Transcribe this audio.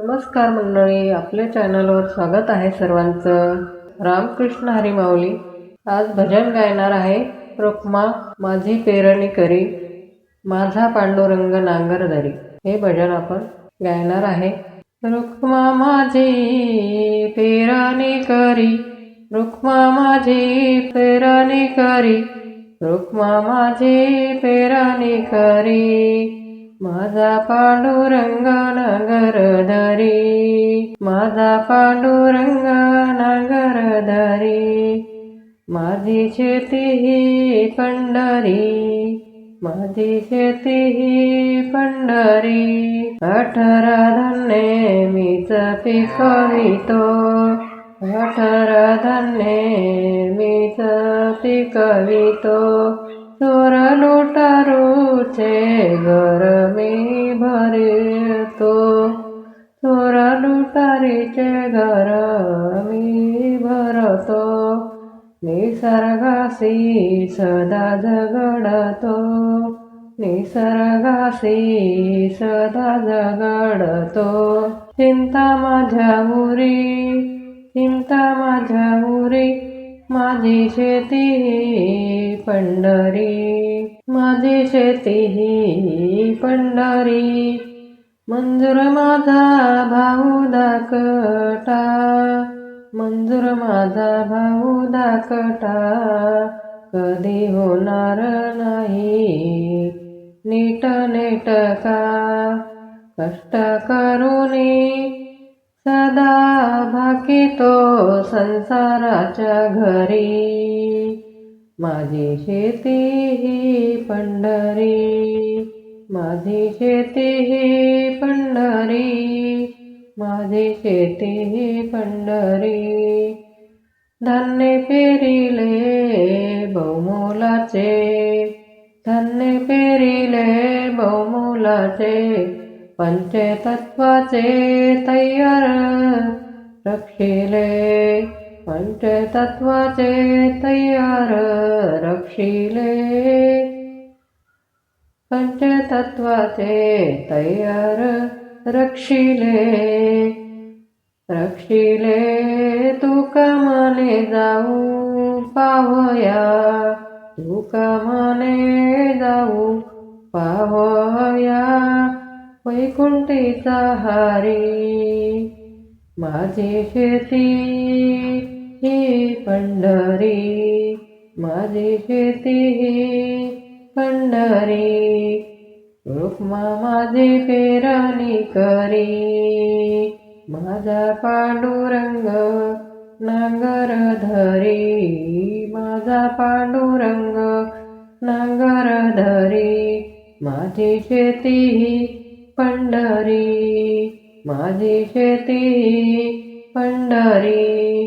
नमस्कार मंडळी आपल्या चॅनलवर स्वागत आहे सर्वांचं. रामकृष्ण हरिमाऊली. आज भजन गायणार आहे रुक्मा माझी पेरणी करी माझा पांडुरंग नांगरदरी. हे भजन आपण गायणार आहे. रुक्मा माझी पेरणी करी रुक्मा माझी पेरणी करी रुक्मा माझी पेरणी करी. माझा पांडुरंग नगरधरी माझा पांडुरंग नगरधरी माझी शेती ही पंढरी माझी शेती ही पंढरी. अठरा धान्य मीच पिकवितो अठरा धान्य मीच पिकवितो चोर लुटारूचे घर मी भरतो। चोर लुटारीचे घर मी भरतो। निसर्गाशी सदा झगडतो निसर्गाशी सदा झगडतो चिंता माझ्या उरी चिंता माझ्या उरे माझी शेती ही पंढरी. माझी शेती ही पंढरी. मंजूर माझा भाऊ दाकटा. मंजूर माझा भाऊ दाकटा. कधी होणार नाही नीट नेटका. कष्ट करून सदा भाकितो संसाराच्या घरी. माझी शेती ही पंढरी. माझी शेती ही पंढरी. माझी शेती ही पंढरी. धान्य पेरिले बहुमोलाचे. धान्य पेरिले बहुमोलाचे. पंचतत्वाचे तयार रक्षिले। पंचतत्वाचे तयार रक्षिले। पंचतत्वाचे तयार रक्षिले। रक्षिले तू कमाने जाऊ पावया तू कमाने जाऊ पावया वैकुंठीचा हारी. माझी शेती हे पंढरी. माझी शेती ही पंढरी. रुक्मा माझे पेरणी करी. माझा पांडुरंग नांगर धरी. माझा पांडुरंग नांगर धरी. माझी शेती ही माझी शेती ही पंढरी